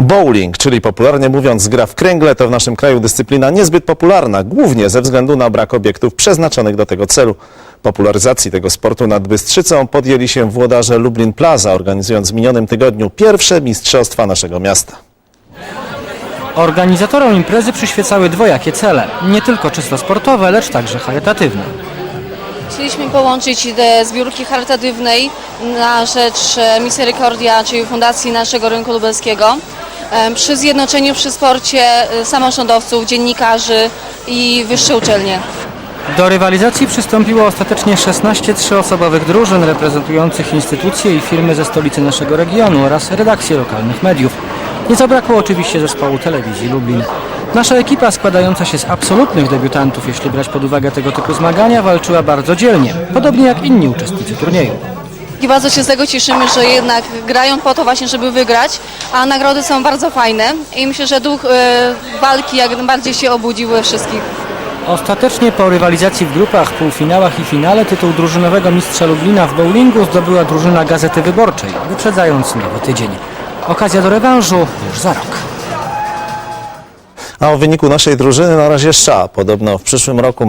Bowling, czyli popularnie mówiąc gra w kręgle, to w naszym kraju dyscyplina niezbyt popularna, głównie ze względu na brak obiektów przeznaczonych do tego celu. Popularyzacji tego sportu nad Bystrzycą podjęli się włodarze Lublin Plaza, organizując w minionym tygodniu pierwsze mistrzostwa naszego miasta. Organizatorom imprezy przyświecały dwojakie cele. Nie tylko czysto sportowe, lecz także charytatywne. Chcieliśmy połączyć ideę zbiórki charytatywnej na rzecz e, Misericordia, czyli Fundacji Naszego Rynku Lubelskiego, przy zjednoczeniu przy sporcie e, samorządowców, dziennikarzy i wyższe uczelnie. Do rywalizacji przystąpiło ostatecznie 16 trzyosobowych drużyn reprezentujących instytucje i firmy ze stolicy naszego regionu oraz redakcje lokalnych mediów. Nie zabrakło oczywiście zespołu telewizji Lublin. Nasza ekipa składająca się z absolutnych debiutantów, jeśli brać pod uwagę tego typu zmagania, walczyła bardzo dzielnie, podobnie jak inni uczestnicy turnieju. I bardzo się z tego cieszymy, że jednak grają po to właśnie, żeby wygrać, a nagrody są bardzo fajne i myślę, że duch e, walki jak najbardziej się obudził we wszystkich. Ostatecznie po rywalizacji w grupach, półfinałach i finale tytuł drużynowego mistrza Lublina w bowlingu zdobyła drużyna Gazety Wyborczej, wyprzedzając nowy tydzień. Okazja do rewanżu już za rok. A o wyniku naszej drużyny na razie szcza. Podobno w przyszłym roku